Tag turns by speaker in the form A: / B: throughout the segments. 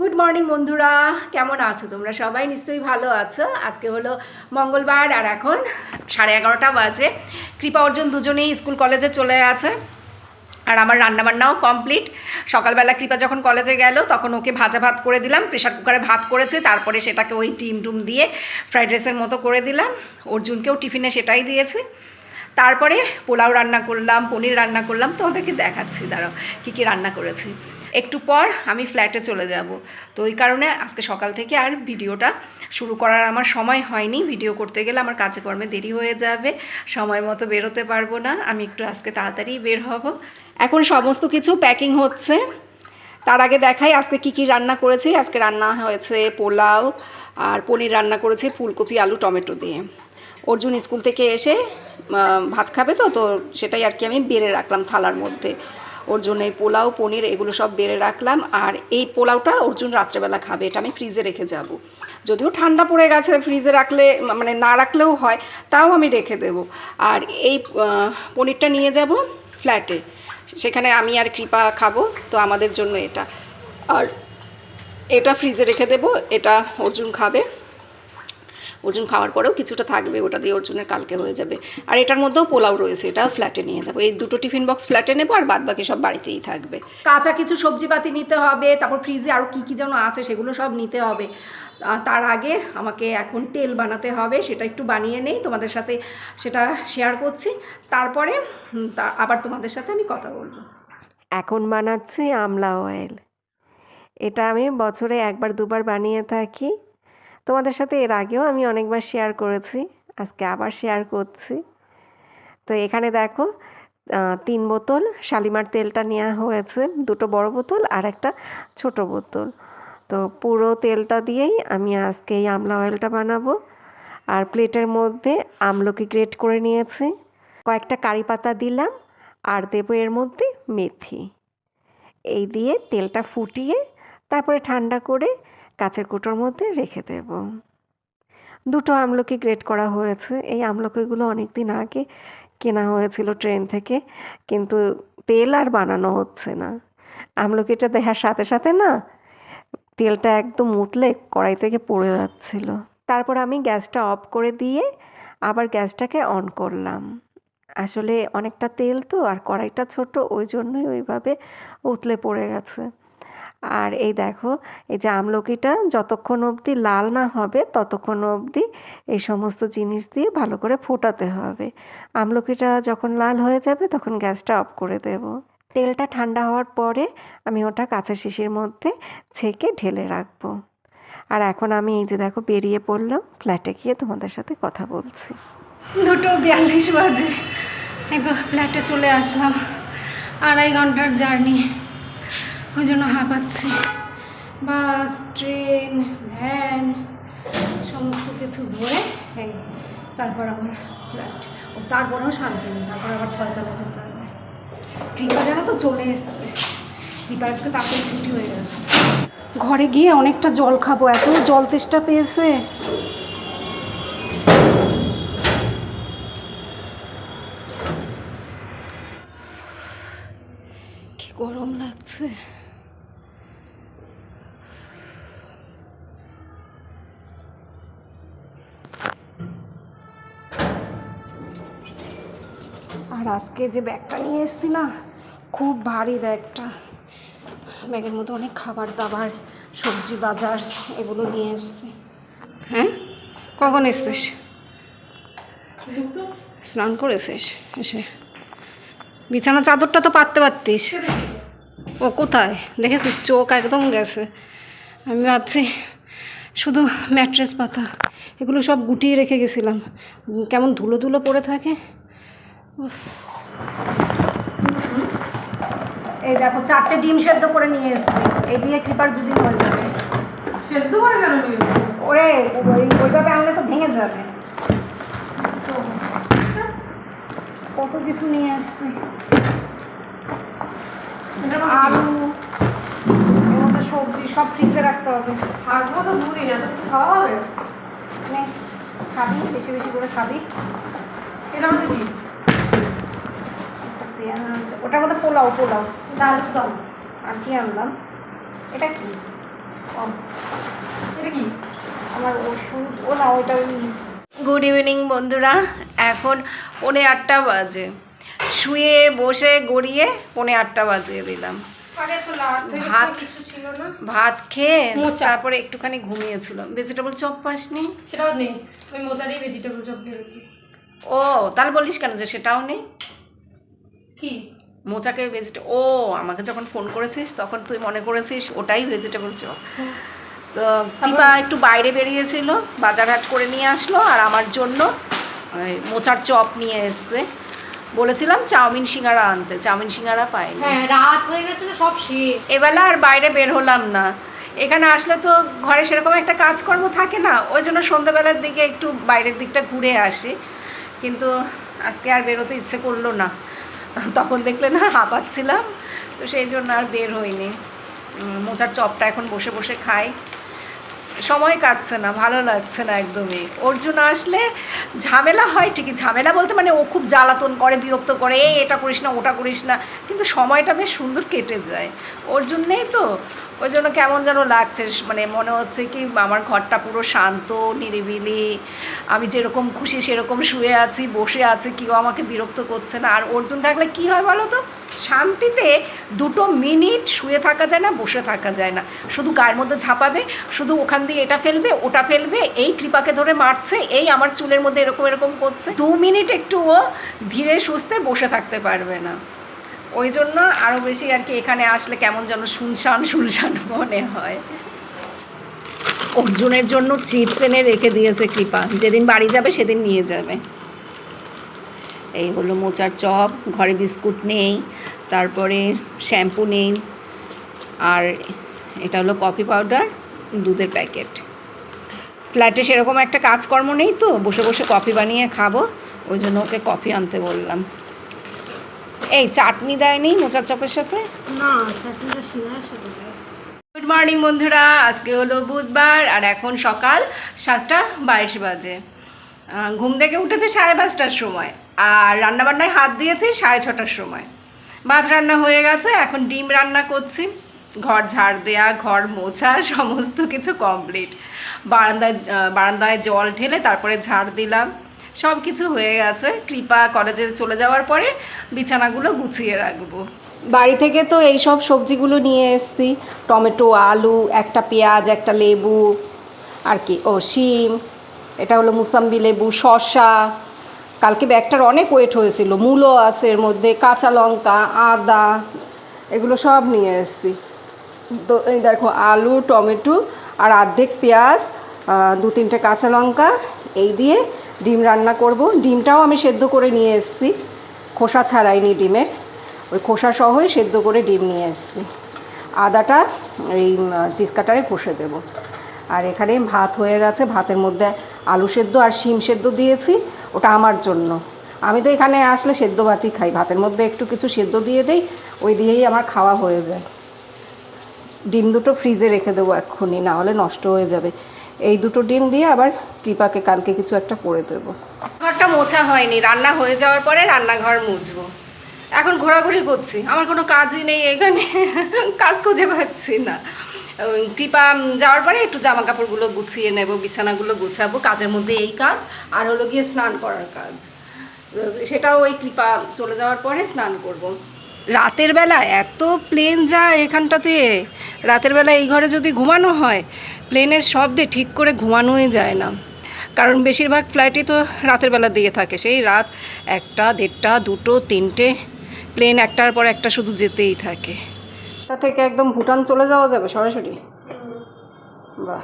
A: Good morning বন্ধুরা। কেমন আছো? তোমরা সবাই নিশ্চয়ই ভালো আছো। আজকে হলো মঙ্গলবার আর এখন সাড়ে এগারোটা বাজে। কৃপা অর্জুন দুজনেই স্কুল কলেজে চলে আছে আর আমার রান্নাবান্নাও কমপ্লিট। সকালবেলা কৃপা যখন কলেজে গেল, তখন ওকে ভাজা ভাত করে দিলাম। প্রেশার কুকারে ভাত করেছে, তারপরে সেটাকে ওই ডিম টুম দিয়ে ফ্রাইড রাইসের মতো করে দিলাম। অর্জুনকেও টিফিনে সেটাই দিয়েছে। তারপরে পোলাও রান্না করলাম, পনির রান্না করলাম। তোমাদেরকে দেখাচ্ছি, দাঁড়াও, কী কী রান্না করেছি। একটু পর আমি ফ্ল্যাটে চলে যাব। তো ওই কারণে আজকে সকাল থেকে আর ভিডিওটা শুরু করার আমার সময় হয়নি। ভিডিও করতে গেলে আমার কাজে কর্মে দেরি হয়ে যাবে, সময় মতো বেরোতে পারব না। আমি একটু আজকে তাড়াতাড়ি বের হব। এখন সমস্ত কিছু প্যাকিং হচ্ছে। তার আগে দেখাই আজকে কি কি রান্না করেছি। আজকে রান্না হয়েছে পোলাও আর পনির রান্না করেছি ফুলকপি, আলু, টমেটো দিয়ে। অর্জুন স্কুল থেকে এসে ভাত খাবে তো তো সেটাই আর কি আমি বেড়ে রাখলাম থালার মধ্যে। অর্জুন এই পোলাও, পনির, এগুলো সব বেড়ে রাখলাম। আর এই পোলাওটা অর্জুন রাত্রেবেলা খাবে, এটা আমি ফ্রিজে রেখে যাব। যদিও ঠান্ডা পড়ে গেছে ফ্রিজে রাখলে মানে না রাখলেও হয়, তাও আমি রেখে দেব। আর এই পনিরটা নিয়ে যাব ফ্ল্যাটে সেখানে আমি আর কৃপা খাব, তো আমাদের জন্য এটা। আর এটা ফ্রিজে রেখে দেবো, এটা অর্জুন খাবে। অর্জুন খাওয়ার পরেও কিছুটা থাকবে ওটা দিয়ে অর্জুনের কালকে হয়ে যাবে। আর এটার মধ্যেও পোলাও রয়েছে এটা ফ্ল্যাটে নিয়ে যাব। এই দুটো টিফিন বক্স ফ্ল্যাটে নেব আর বাদ বাকি সব বাড়িতেই থাকবে। কাঁচা কিছু সবজিপাতি নিতে হবে তারপর ফ্রিজে আরও কী কী যেন আছে সেগুলো সব নিতে হবে। তার আগে আমাকে এখন তেল বানাতে হবে সেটা একটু বানিয়ে নেই তোমাদের সাথে সেটা শেয়ার করছি। তারপরে তা- আবার তোমাদের সাথে আমি কথা বলব।
B: এখন বানাচ্ছি আমলা অয়েল এটা আমি বছরে একবার দুবার বানিয়ে থাকি। তোমাদের সাথে এর আগেও আমি অনেকবার শেয়ার করেছি, আজকে আবার শেয়ার করছি। তো এখানে দেখো তিন বোতল শালিমার তেলটা নেওয়া হয়েছে, দুটো বড় বোতল আর একটা ছোট বোতল। তো পুরো তেলটা দিয়েই আমি আজকে এই আমলা অয়েলটা বানাবো। আর প্লেটের মধ্যে আমলকি গ্রেট করে নিয়েছি, কয়েকটা কারি পাতা দিলাম, আর দেবো এর মধ্যে মেথি। এই দিয়ে তেলটা ফুটিয়ে, তারপরে ঠান্ডা করে কাচের কুটোর মধ্যে রেখে দেব। দুটো আমলকি গ্রেট করা হয়েছে। এই আমলকিগুলো অনেক দিন আগে কেনা হয়েছিল ট্রেন থেকে, কিন্তু তেল আর বানানো হচ্ছে না। আমলকিটা দেখার সাথে সাথে না তেলটা একদম উতলে কড়াই থেকে পড়ে যাচ্ছিল। তারপর আমি গ্যাসটা অফ করে দিয়ে আবার গ্যাসটাকে অন করলাম। আসলে অনেকটা তেল তো, আর কড়াইটা ছোট, ওই জন্যই ওইভাবে উতলে পড়ে গেছে। আর এই দেখো, এই যে আমলকিটা যতক্ষণ অবধি লাল না হবে, ততক্ষণ অবধি এই সমস্ত জিনিস দিয়ে ভালো করে ফোটাতে হবে। আমলকিটা যখন লাল হয়ে যাবে, তখন গ্যাসটা অফ করে দেব। তেলটা ঠান্ডা হওয়ার পরে আমি ওটা কাঁচা শিশির মধ্যে ছেঁকে ঢেলে রাখব। আর এখন আমি এই যে দেখো বেরিয়ে পড়লাম ফ্ল্যাটে গিয়ে তোমাদের সাথে কথা বলছি।
A: দুটো বিয়াল্লিশ বাজে। এই তো ফ্ল্যাটে চলে আসলাম, আড়াই ঘণ্টার জার্নি ওই জন্য হাঁপাচ্ছি বাস, ট্রেন, ভ্যান, সমস্ত কিছু ধরে এই তারপর আমার ফ্ল্যাট। ও, তারপরেও শান্তি নেই, তারপর আবার ছয়তলা যেতে হবে। কৃপা যেন তো চলে এসছে। কৃপার আজকে তাড়াতাড়ি ছুটি হয়ে গেছে ঘরে গিয়ে অনেকটা জল খাব। এত জল তেষ্টা পেয়েছে? কি গরম লাগছে। আজকে যে ব্যাগটা নিয়ে এসেছি না, খুব ভারী ব্যাগটা। ব্যাগের মধ্যে অনেক খাবার দাবার, সবজি বাজার, এগুলো নিয়ে এসছি। হ্যাঁ? কখন এসছিস? স্নান করেছিস এসে। বিছানা চাদরটা তো পাততে পারতিস। ও কোথায়? দেখেছিস? চোখ একদম গেছে। আমি ভাবছি, শুধু ম্যাট্রেস পাতা, এগুলো সব গুটিয়ে রেখে গেছিলাম। কেমন ধুলো ধুলো পড়ে থাকে। এই দেখো চারটে ডিম সেদ্ধ করে নিয়ে এসছি। এই দিয়ে কৃপার দুদিন হয়ে যাবে।
C: সেদ্ধ করে কেন
A: ওরে ওই ওইভাবে আনলে তো ভেঙে যাবে। কত কিছু নিয়ে আসছি আলু মধ্যে সবজি সব ফ্রিজে রাখতে হবে।
C: থাকব তো দুদিন এত খাওয়া হবে।
A: খাবি বেশি বেশি করে খাবি।
C: এটা আমাদের কি?
A: একটা পেঁয়াজ ওটার মধ্যে পোলাও পোলাও। দম আর কি আনলাম? এটা কি? ও।
C: ও না ওইটা
A: গুড ইভিনিং বন্ধুরা। এখন পৌনে আটটা বাজে। শুয়ে বসে গড়িয়ে পৌনে আটটা বাজিয়ে দিলাম। ভাত- ভাত খেয়ে। তারপরে একটুখানি ঘুমিয়েছিলাম। ভেজিটেবল চপ পাসনি?
C: সেটাও নেই। আমি মোজারই ভেজিটেবল চপ ভেবেছি।
A: ও তাহলে বলিস কেন যে সেটাও নেই?
C: কি?
A: মোচাকে ভেজিটে ও আমাকে যখন ফোন করেছিস তখন তুই মনে করেছিস ওটাই ভেজিটেবল চপ তো কৃপা একটু বাইরে বেরিয়েছিল বাজার হাট করে নিয়ে আসলো আর আমার জন্য মোচার চপ নিয়ে এসছে। বলেছিলাম চাউমিন সিঙ্গারা আনতে চাউমিন সিঙ্গারা পাইনি।
C: হ্যাঁ রাত হয়ে গেছিল সব শেষ।
A: এবেলা আর বাইরে বের হলাম না। এখানে আসলে তো ঘরে সেরকম একটা কাজকর্ম থাকে না ওই জন্য সন্ধ্যাবেলার দিকে একটু বাইরের দিকটা ঘুরে আসি। কিন্তু আজকে আর বেরোতে ইচ্ছে করল না। তখন দেখলে না হাঁপাচ্ছিলাম, তো সেই জন্য আর বের হইনি। মোচার চপটা এখন বসে বসে খাই। সময় কাটছে না, ভালো লাগছে না একদমই। অর্জুন আসলে ঝামেলা হয় ঠিকই, ঝামেলা বলতে মানে ও খুব জ্বালাতন করে, বিরক্ত করে, এই, এটা করিস না, ওটা করিস না। কিন্তু সময়টা বেশ সুন্দর কেটে যায়। অর্জুন নেই তো ওই জন্য কেমন যেন লাগছে মানে মনে হচ্ছে কি আমার ঘরটা পুরো শান্ত, নিরিবিলি। আমি যেরকম খুশি সেরকম শুয়ে আছি, বসে আছি, কেউ আমাকে বিরক্ত করছে না। আর অর্জুন থাকলে কি হয় বলো তো? শান্তিতে দুটো মিনিট শুয়ে থাকা যায় না, বসে থাকা যায় না। শুধু গায়ের মধ্যে ঝাঁপাবে, শুধু ওখান দিয়ে এটা ফেলবে, ওটা ফেলবে, এই কৃপাকে ধরে মারছে, এই আমার চুলের মধ্যে এরকম এরকম করছে। দু মিনিট একটু ও ধীরে সুস্থে বসে থাকতে পারবে না। ওই জন্য আরও বেশি আর কি এখানে আসলে কেমন যেন শুনশান শুনশান মনে হয়। অর্জুনের জন্য চিপস এনে রেখে দিয়েছে কৃপা। যেদিন বাড়ি যাবে সেদিন নিয়ে যাবে। এই হলো মোচার চপ, ঘরে বিস্কুট নেই, তারপরে শ্যাম্পু নেই, আর এটা হলো কফি পাউডার, দুধের প্যাকেট। ফ্ল্যাটে সেরকম একটা কাজকর্ম নেই তো, বসে বসে কফি বানিয়ে খাব, ওই জন্য ওকে কফি আনতে বললাম। এই চাটনি দেয়নি মোচার চপের সাথে?
C: না
A: গুড মর্নিং বন্ধুরা। আজকে হলো বুধবার, আর এখন সকাল সাতটা বাইশ বাজে। ঘুম থেকে উঠেছে সাড়ে পাঁচটার সময়, আর রান্নাবান্নায় হাত দিয়েছি সাড়ে ছটার সময়। ভাত রান্না হয়ে গেছে, এখন ডিম রান্না করছি। ঘর ঝাড় দেয়া, ঘর মোছা, সমস্ত কিছু কমপ্লিট বারান্দায় বারান্দায় জল ঢেলে তারপরে ঝাড় দিলাম। সব কিছু হয়ে গেছে। কৃপা কলেজে চলে যাওয়ার পরে বিছানাগুলো গুছিয়ে রাখব। বাড়ি থেকে তো এই সব সবজিগুলো নিয়ে এসেছি। টমেটো, আলু, একটা পেঁয়াজ, একটা লেবু, আর কি। ও, শিম, এটা হলো মুসাম্বি লেবু, শসা। কালকে ব্যাগটার অনেক ওয়েট হয়েছিল। মূলো আছে এর মধ্যে, কাঁচা লঙ্কা, আদা, এগুলো সব নিয়ে এসেছি। তো এই দেখো, আলু, টমেটো, আর অর্ধেক পেঁয়াজ দু তিনটে কাঁচা লঙ্কা, এই দিয়ে ডিম রান্না করব। ডিমটাও আমি সেদ্ধ করে নিয়ে এসেছি। খোসা ছাড়াইনি ডিমের। ওই খোসা সহই সেদ্ধ করে ডিম নিয়ে এসেছি। আদাটা এই চিজ কাটারে কষে দেবো। আর এখানে ভাত হয়ে গেছে। ভাতের মধ্যে আলু সেদ্ধ আর শিম সেদ্ধ দিয়েছি। ওটা আমার জন্য। আমি তো এখানে আসলে সেদ্ধ ভাতই খাই। ভাতের মধ্যে একটু কিছু সেদ্ধ দিয়ে দেই। ওই দিয়েই আমার খাওয়া হয়ে যায়। ডিম দুটো ফ্রিজে রেখে দেবো এক্ষুনি, না হলে নষ্ট হয়ে যাবে। এই দুটো ডিম দিয়ে আবার কৃপাকে কালকে কিছু একটা করে দেবো। ঘরটা মোছা হয়নি, রান্না হয়ে যাওয়ার পরে রান্নাঘর মুছবো। এখন ঘোরাঘুরি করছি, আমার কোনো কাজই নেই এখানে, কাজ খুঁজে পাচ্ছি না। কৃপা যাওয়ার পরে একটু জামা কাপড়গুলো গুছিয়ে নেব, বিছানাগুলো গুছাবো, কাজের মধ্যে এই কাজ, আর হলো গিয়ে স্নান করার কাজ। সেটাও ওই কৃপা চলে যাওয়ার পরে স্নান করব। রাতের বেলা এত প্লেন যায় এখানটাতে, রাতের বেলা এই ঘরে যদি ঘুমানো হয় প্লেনের শব্দে ঠিক করে ঘুমানোই যায় না। কারণ বেশিরভাগ ফ্লাইটই তো রাতের বেলা দিয়ে থাকে। সেই রাত একটা, দেড়টা, দুটো, তিনটে, প্লেন একটার পর একটা শুধু যেতেই থাকে। তা থেকে একদম ভুটান চলে যাওয়া যাবে সরাসরি? বাহ।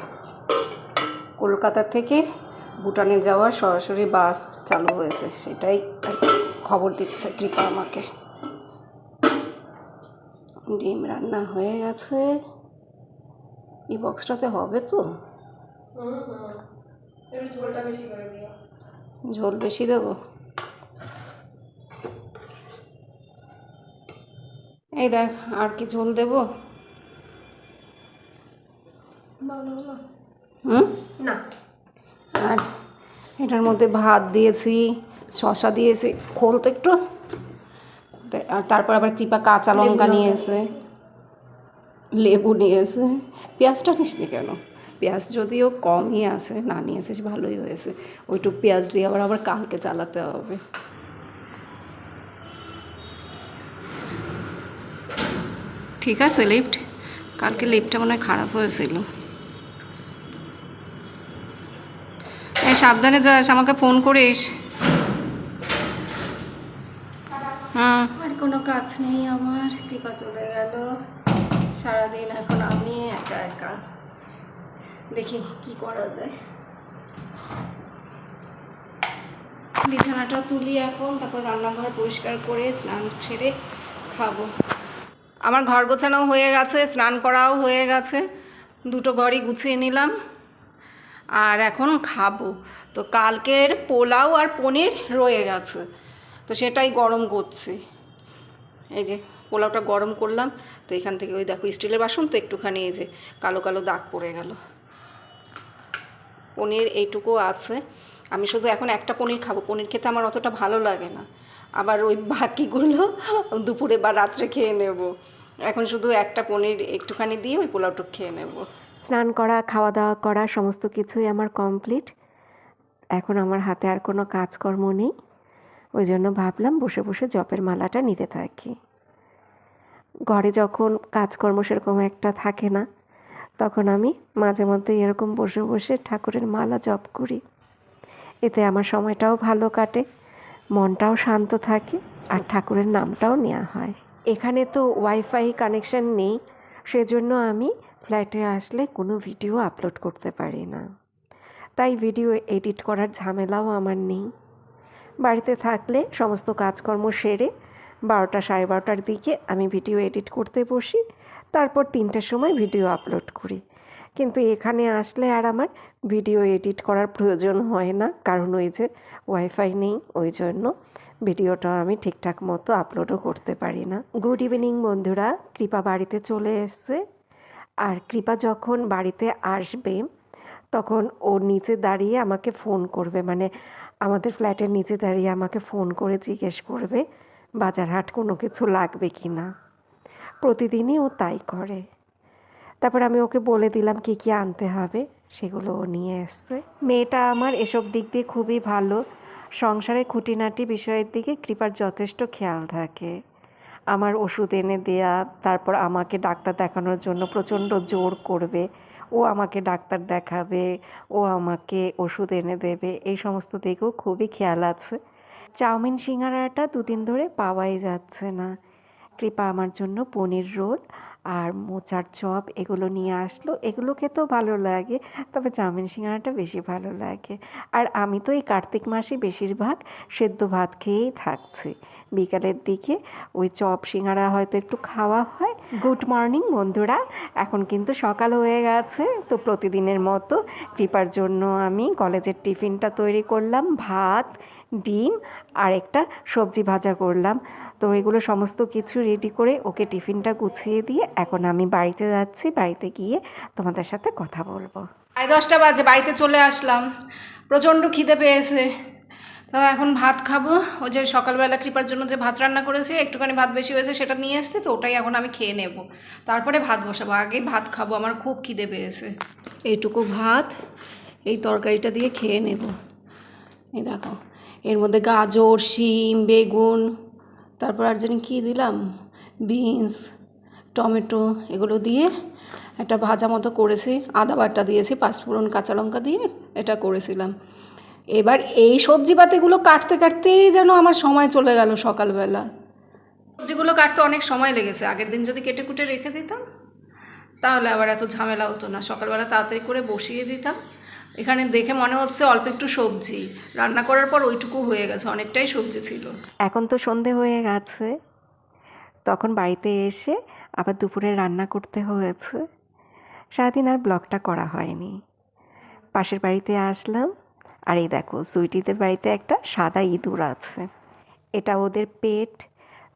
A: কলকাতা থেকে ভুটানে যাওয়ার সরাসরি বাস চালু হয়েছে। সেটাই খবর দিচ্ছে কৃপা আমাকে। ডিম রান্না হয়ে গেছে। এই বক্সটাতে হবে তো? ঝোল বেশি দেবো। এই দেখ, আর কি ঝোল দেবো? আর এটার মধ্যে ভাত দিয়েছি, শসা দিয়েছি, খোল তো একটু। আর তারপর আবার কৃপা কাঁচা লঙ্কা নিয়ে এসে। লেবু নিয়ে এসে, পেঁয়াজটা নিস নি কেন? পেঁয়াজ যদিও কমই আছে, না নিয়ে এসেছি ভালোই হয়েছে। ওইটুক পেঁয়াজ দিয়ে আবার আবার কালকে চালাতে হবে। ঠিক আছে, লিফট। কালকে লিফটটা মনে হয় খারাপ হয়েছিল। সাবধানে যাস, আমাকে ফোন করিস। হ্যাঁ। আর কোনো কাজ নেই আমার, কৃপা চলে গেল। সারাদিন এখন আমি একা একা। দেখি কি করা যায়। বিছানাটা তুলি এখন, তারপর রান্নাঘর পরিষ্কার করে স্নান সেরে খাব। আমার ঘর গোছানো হয়ে গেছে, স্নান করাও হয়ে গেছে। দুটো ঘরই গুছিয়ে নিলাম। আর এখন খাব। তো কালকের পোলাও আর পনির রয়ে গেছে। তো সেটাই গরম করছি। এই যে পোলাওটা গরম করলাম, তো এখান থেকে ওই দেখো স্টিলের বাসন, তো একটুখানি এই যে কালো কালো দাগ পড়ে গেল। পনির এইটুকু আছে। আমি শুধু এখন একটা পনির খাব, পনির খেতে আমার অতটা ভালো লাগে না। আবার ওই বাকিগুলো দুপুরে বা রাত্রে খেয়ে নেব। এখন শুধু একটা পনির একটুখানি দিয়ে ওই পোলাওটুক খেয়ে নেব।
B: স্নান করা, খাওয়া দাওয়া করা, সমস্ত কিছুই আমার কমপ্লিট। এখন আমার হাতে আর কোনো কাজকর্ম নেই। ওই জন্য ভাবলাম বসে বসে জপের মালাটা নিতে থাকি। ঘরে যখন কাজকর্ম সেরকম একটা থাকে না, তখন আমি মাঝে মধ্যে এরকম বসে বসে ঠাকুরের মালা জপ করি। এতে আমার সময়টাও ভালো কাটে, মনটাও শান্ত থাকে আর ঠাকুরের নামটাও নেওয়া হয়। এখানে তো ওয়াইফাই কানেকশন নেই, সেজন্য আমি ফ্ল্যাটে আসলে কোনো ভিডিও আপলোড করতে পারি না। তাই ভিডিও এডিট করার ঝামেলাও আমার নেই। বাড়িতে থাকলে সমস্ত কাজকর্ম সেরে বারোটা সাড়ে বারোটার দিকে আমি ভিডিও এডিট করতে বসি, তারপর তিনটের সময় ভিডিও আপলোড করি। কিন্তু এখানে আসলে আর আমার ভিডিও এডিট করার প্রয়োজন হয় না, কারণ ওই যে ওয়াইফাই নেই, ওই জন্য ভিডিওটা আমি ঠিকঠাক মতো আপলোডও করতে পারি না। গুড ইভিনিং বন্ধুরা, কৃপা বাড়িতে চলে এসছে। আর কৃপা যখন বাড়িতে আসবে, তখন ও নিচে দাঁড়িয়ে আমাকে ফোন করবে মানে আমাদের ফ্ল্যাটের নিচে দাঁড়িয়ে আমাকে ফোন করে জিজ্ঞেস করবে বাজার হাট কোনো কিছু লাগবে কি না? প্রতিদিনই ও তাই করে। তারপর আমি ওকে বলে দিলাম কি কি আনতে হবে, সেগুলো ও নিয়ে এসছে। মেয়েটা আমার এসব দিক দিয়ে খুবই ভালো। সংসারের খুঁটিনাটি বিষয়ের দিকে কৃপার যথেষ্ট খেয়াল থাকে। আমার ওষুধ এনে দেয়া, তারপর আমাকে ডাক্তার দেখানোর জন্য প্রচণ্ড জোর করবে। ও আমাকে ডাক্তার দেখাবে, ও আমাকে ওষুধ এনে দেবে, এই সমস্ত দিকেও খুবই খেয়াল আছে। চাউমিন সিঙ্গারাটা দুদিন ধরে পাওয়াই যাচ্ছে না। কৃপা আমার জন্য পনির রোল আর মোচার চপ এগুলো নিয়ে আসলো। এগুলো খেতেও ভালো লাগে, তবে চাউমিন সিঙ্গারাটা বেশি ভালো লাগে। আর আমি তো এই কার্তিক মাসে বেশিরভাগ সেদ্ধ ভাত খেয়েই থাকছি। বিকালের দিকে ওই চপ সিঙ্গারা হয়তো একটু খাওয়া হয়। গুড মর্নিং বন্ধুরা, এখন কিন্তু সকাল হয়ে গেছে, তো প্রতিদিনের মতো কৃপার জন্য আমি কলেজের টিফিনটা তৈরি করলাম, ভাত ডিম আর একটা সবজি ভাজা করলাম। তো এগুলো সমস্ত কিছু রেডি করে ওকে টিফিনটা গুছিয়ে দিয়ে এখন আমি বাড়িতে যাচ্ছি। বাড়িতে গিয়ে তোমাদের সাথে কথা বলব।
A: সাড়ে দশটা বাজে, বাড়িতে চলে আসলাম। প্রচণ্ড খিদে পেয়েছে। তো এখন ভাত খাব। ওই যে সকালবেলা কৃপার জন্য যে ভাত রান্না করেছে, একটুখানি ভাত বেশি হয়েছে, সেটা নিয়ে এসছে, তো ওটাই এখন আমি খেয়ে নেব। তারপরে ভাত বসাবো। আগে ভাত খাব, আমার খুব খিদে পেয়েছে। এইটুকু ভাত, এই তরকারিটা দিয়ে খেয়ে নেব। এই দেখো। এর মধ্যে গাজর, শিম, বেগুন, তারপর আর জানি কী দিলাম? বিনস, টমেটো এগুলো দিয়ে একটা ভাজা মতো করেছি। আদা বাটা দিয়েছি পাঁচফোড়ন কাঁচা লঙ্কা দিয়ে এটা করেছিলাম। এবার এই সবজি পাতিগুলো কাটতে কাটতেই যেন আমার সময় চলে গেল সকালবেলা। সবজিগুলো কাটতে অনেক সময় লেগেছে। আগের দিন যদি কেটে কুটে রেখে দিতাম, তাহলে আবার এত ঝামেলা হতো না। সকালবেলা তাড়াতাড়ি করে বসিয়ে দিতাম। এখানে দেখে মনে হচ্ছে অল্প একটু সবজি। রান্না করার পর ওইটুকু হয়ে গেছে, অনেকটাই সবজি ছিল।
B: এখন তো সন্ধে হয়ে গেছে। তখন বাড়িতে এসে আবার দুপুরে রান্না করতে হয়েছে। সারাদিন আর ব্লগটা করা হয়নি। পাশের বাড়িতে আসলাম, আর এই দেখো, সুইটিদের বাড়িতে একটা সাদা ইঁদুর আছে। এটা ওদের পেট।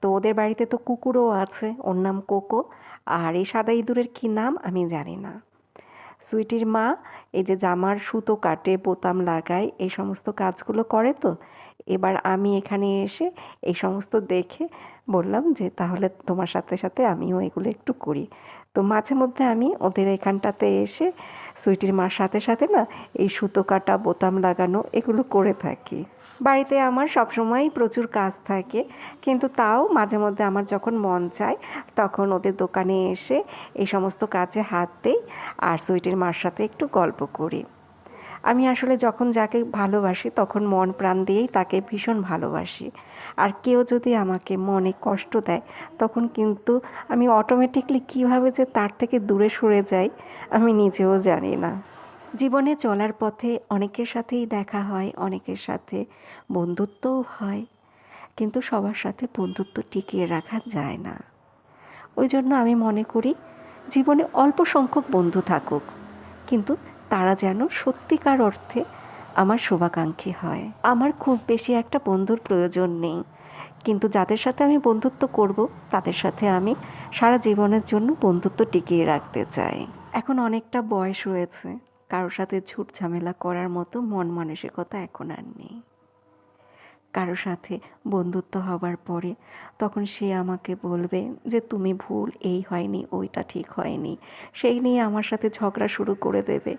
B: তো ওদের বাড়িতে তো কুকুরও আছে, ওর নাম কোকো। আর এই সাদা ইঁদুরের কী নাম আমি জানি না। সুইটির মা, এই যে জামার সুতো কাটে, বোতাম লাগায়, এই সমস্ত কাজগুলো করে তো। এবার আমি এখানে এসে এই সমস্ত দেখে বললাম যে, তাহলে তোমার সাথে সাথে আমিও এগুলো একটু করি। তো মাঝে মধ্যে আমি ওদের এখানটাতে এসে সুইটির মার সাথে সাথে না, এই সুতো কাটা, বোতাম লাগানো, এগুলো করে থাকি। বাড়িতে আমার সবসময়ই প্রচুর কাজ থাকে, কিন্তু তাও মাঝে মধ্যে আমার যখন মন চায়, তখন ওদের দোকানে এসে এই সমস্ত কাজে হাত দেই আর সুইটির মার সাথে একটু গল্প করি। আমি আসলে যখন যাকে ভালোবাসি তখন মন প্রাণ দিয়েই তাকে ভীষণ ভালোবাসি। আর কেউ যদি আমাকে মনে কষ্ট দেয়, তখন কিন্তু আমি অটোমেটিকলি কীভাবে যে তার থেকে দূরে সরে যাই, আমি নিজেও জানি না। জীবনে চলার পথে অনেকের সাথেই দেখা হয়, অনেকের সাথে বন্ধুত্বও হয়। কিন্তু সবার সাথে বন্ধুত্ব টিকিয়ে রাখা যায় না। ওই জন্য আমি মনে করি, জীবনে অল্প সংখ্যক বন্ধু থাকুক। কিন্তু তারা যেন সত্যিকার অর্থে আমার শুভাকাঙ্ক্ষী হয়। আমার খুব বেশি একটা বন্ধুর প্রয়োজন নেই। কিন্তু যাদের সাথে আমি বন্ধুত্ব করব, তাদের সাথে আমি সারা জীবনের জন্য বন্ধুত্ব টিকিয়ে রাখতে চাই। এখন অনেকটা বয়স হয়েছে। কারোর সাথে ঝুট ঝামেলা করার মতো মন মানসিকতা এখন আর নেই। কারোর সাথে বন্ধুত্ব হবার পরে তখন সে আমাকে বলবে যে, তুমি ভুল, এই হয়নি, ওইটা ঠিক হয়নি, সেই নিয়ে আমার সাথে ঝগড়া শুরু করে দেবে।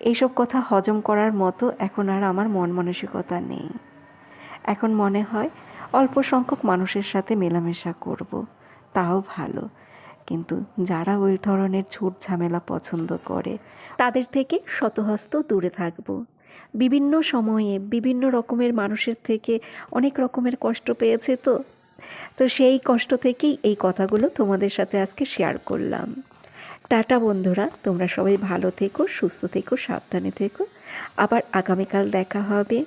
B: এইসব কথা হজম করার মতো এখন আর আমার মন মানসিকতা নেই। এখন মনে হয় অল্প সংখ্যক মানুষের সাথে মেলামেশা করব, তাও ভালো। কিন্তু যারা ওই ধরনের ঝুট ঝামেলা পছন্দ করে, তাদের থেকে শতহস্ত দূরে থাকব। বিভিন্ন সময়ে বিভিন্ন রকমের মানুষের থেকে অনেক রকমের কষ্ট পেয়েছে তো। তো সেই কষ্ট থেকেই এই কথাগুলো তোমাদের সাথে আজকে শেয়ার করলাম। টাটা বন্ধুরা, তোমরা সবাই ভালো থেকো, সুস্থ থেকো, সাবধানে থেকো। আবার আগামীকাল দেখা হবে।